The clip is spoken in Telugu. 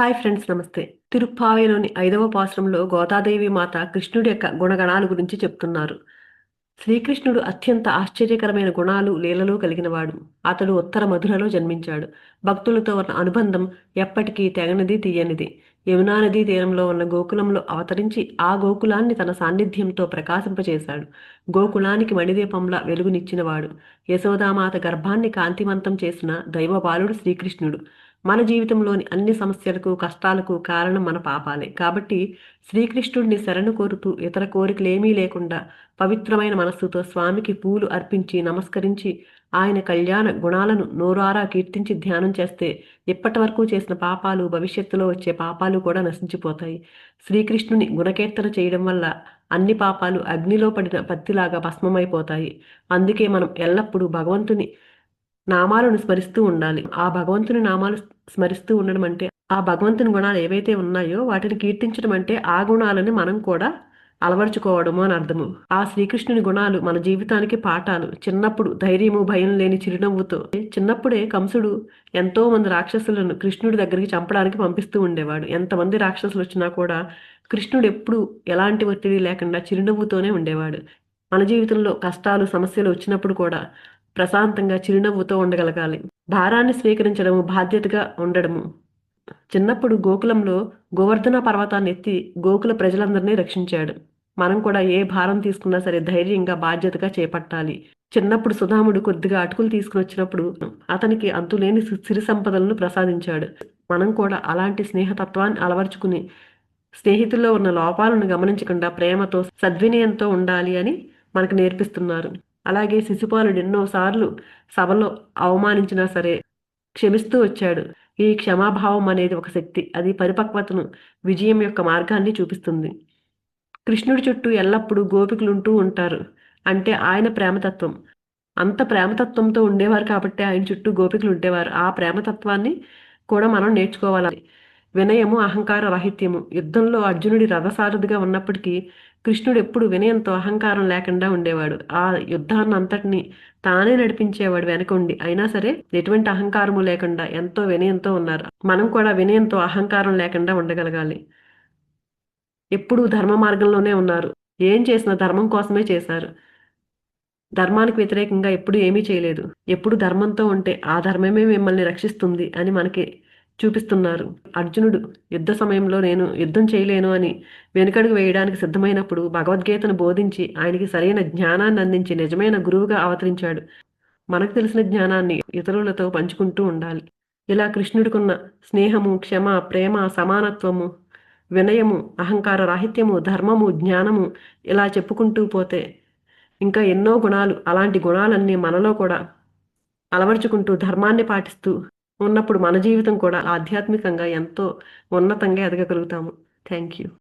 హాయ్ ఫ్రెండ్స్ నమస్తే. తిరుప్పావేలోని ఐదవ పాశ్రంలో గోదాదేవి మాత కృష్ణుడి యొక్క గుణగణాల గురించి చెప్తున్నారు. శ్రీకృష్ణుడు అత్యంత ఆశ్చర్యకరమైన గుణాలు లీలలు కలిగినవాడు. అతడు ఉత్తర మధురలో జన్మించాడు. భక్తులతో ఉన్న అనుబంధం ఎప్పటికీ తెగనిది తీయనిది. యమునా నదీ తీరంలో ఉన్న గోకులంలో అవతరించి ఆ గోకులాన్ని తన సాన్నిధ్యంతో ప్రకాశింపచేశాడు. గోకులానికి మణిదీపంలా వెలుగునిచ్చినవాడు. యశోదామాత గర్భాన్ని కాంతివంతం చేసిన దైవబాలుడు శ్రీకృష్ణుడు. మన జీవితంలోని అన్ని సమస్యలకు కష్టాలకు కారణం మన పాపాలే. కాబట్టి శ్రీకృష్ణుడిని శరణు కోరుతూ ఇతర కోరికలేమీ లేకుండా పవిత్రమైన మనస్సుతో స్వామికి పూలు అర్పించి నమస్కరించి ఆయన కళ్యాణ గుణాలను నోరారా కీర్తించి ధ్యానం చేస్తే ఇప్పటి వరకు చేసిన పాపాలు భవిష్యత్తులో వచ్చే పాపాలు కూడా నశించిపోతాయి. శ్రీకృష్ణుని గుణకీర్తన చేయడం వల్ల అన్ని పాపాలు అగ్నిలో పడిన పత్తిలాగా భస్మమైపోతాయి. అందుకే మనం ఎల్లప్పుడూ భగవంతుని నామాలను స్మరిస్తూ ఉండాలి. ఆ భగవంతుని నామాలు స్మరిస్తూ ఉండడం అంటే ఆ భగవంతుని గుణాలు ఏవైతే ఉన్నాయో వాటిని కీర్తించడం అంటే ఆ గుణాలని మనం కూడా అలవర్చుకోవడము అని అర్థము. ఆ శ్రీకృష్ణుని గుణాలు మన జీవితానికి పాఠాలు. చిన్నప్పుడు ధైర్యము భయం లేని చిరునవ్వుతో చిన్నప్పుడే కంసుడు ఎంతో మంది రాక్షసులను కృష్ణుడి దగ్గరికి చంపడానికి పంపిస్తూ ఉండేవాడు. ఎంతమంది రాక్షసులు వచ్చినా కూడా కృష్ణుడు ఎప్పుడు ఎలాంటి ఒత్తిడి లేకుండా చిరునవ్వుతోనే ఉండేవాడు. మన జీవితంలో కష్టాలు సమస్యలు వచ్చినప్పుడు కూడా ప్రశాంతంగా చిరునవ్వుతో ఉండగలగాలి. భారాన్ని స్వీకరించడము బాధ్యతగా ఉండడము. చిన్నప్పుడు గోకులంలో గోవర్ధన పర్వతాన్ని ఎత్తి గోకుల ప్రజలందరినీ రక్షించాడు. మనం కూడా ఏ భారం తీసుకున్నా సరే ధైర్యంగా బాధ్యతగా చేపట్టాలి. చిన్నప్పుడు సుధాముడు కొద్దిగా అటుకులు తీసుకుని వచ్చినప్పుడు అతనికి అంతులేని సిరి సంపదలను ప్రసాదించాడు. మనం కూడా అలాంటి స్నేహతత్వాన్ని అలవర్చుకుని స్నేహితుల్లో ఉన్న లోపాలను గమనించకుండా ప్రేమతో సద్వినయంతో ఉండాలి అని మనకు నేర్పిస్తున్నారు. అలాగే శిశుపాలుడు ఎన్నోసార్లు సభలో అవమానించినా సరే క్షమిస్తూ వచ్చాడు. ఈ క్షమాభావం అనేది ఒక శక్తి. అది పరిపక్వతను విజయం యొక్క మార్గాన్ని చూపిస్తుంది. కృష్ణుడి చుట్టూ ఎల్లప్పుడూ గోపికలుంటూ ఉంటారు. అంటే ఆయన ప్రేమతత్వం. అంత ప్రేమతత్వంతో ఉండేవారు కాబట్టి ఆయన చుట్టూ గోపికలు ఉండేవారు ఆ ప్రేమతత్వాన్ని కూడా మనం నేర్చుకోవాలి? వినయము అహంకార రాహిత్యము. యుద్ధంలో అర్జునుడి రథసారథిగా ఉన్నప్పటికీ కృష్ణుడు ఎప్పుడు వినయంతో అహంకారం లేకుండా ఉండేవాడు. ఆ యుద్ధాన్ని అంతటిని తానే నడిపించేవాడు వెనకుండి అయినా సరే ఎటువంటి అహంకారము లేకుండా ఎంతో వినయంతో ఉన్నారు. మనం కూడా వినయంతో అహంకారం లేకుండా ఉండగలగాలి. ఎప్పుడూ ధర్మ మార్గంలోనే ఉన్నారు. ఏం చేసినా ధర్మం కోసమే చేశారు. ధర్మానికి వ్యతిరేకంగా ఎప్పుడు ఏమీ చేయలేదు. ఎప్పుడు ధర్మంతో ఉంటే ఆ ధర్మమే మిమ్మల్ని రక్షిస్తుంది అని మనకి చూపిస్తున్నారు. అర్జునుడు యుద్ధ సమయంలో నేను యుద్ధం చేయలేను అని వెనుకడుగు వేయడానికి సిద్ధమైనప్పుడు భగవద్గీతను బోధించి ఆయనకి సరైన జ్ఞానాన్ని అందించి నిజమైన గురువుగా అవతరించాడు. మనకు తెలిసిన జ్ఞానాన్ని ఇతరులతో పంచుకుంటూ ఉండాలి. ఇలా కృష్ణుడికున్న స్నేహము క్షమ ప్రేమ సమానత్వము వినయము అహంకార రాహిత్యము ధర్మము జ్ఞానము ఇలా చెప్పుకుంటూ పోతే ఇంకా ఎన్నో గుణాలు అలాంటి గుణాలన్నీ మనలో కూడా అలవర్చుకుంటూ ధర్మాన్ని పాటిస్తూ ఉన్నప్పుడు మన జీవితం కూడా ఆధ్యాత్మికంగా ఎంతో ఉన్నతంగా ఎదగగలుగుతాము. Thank you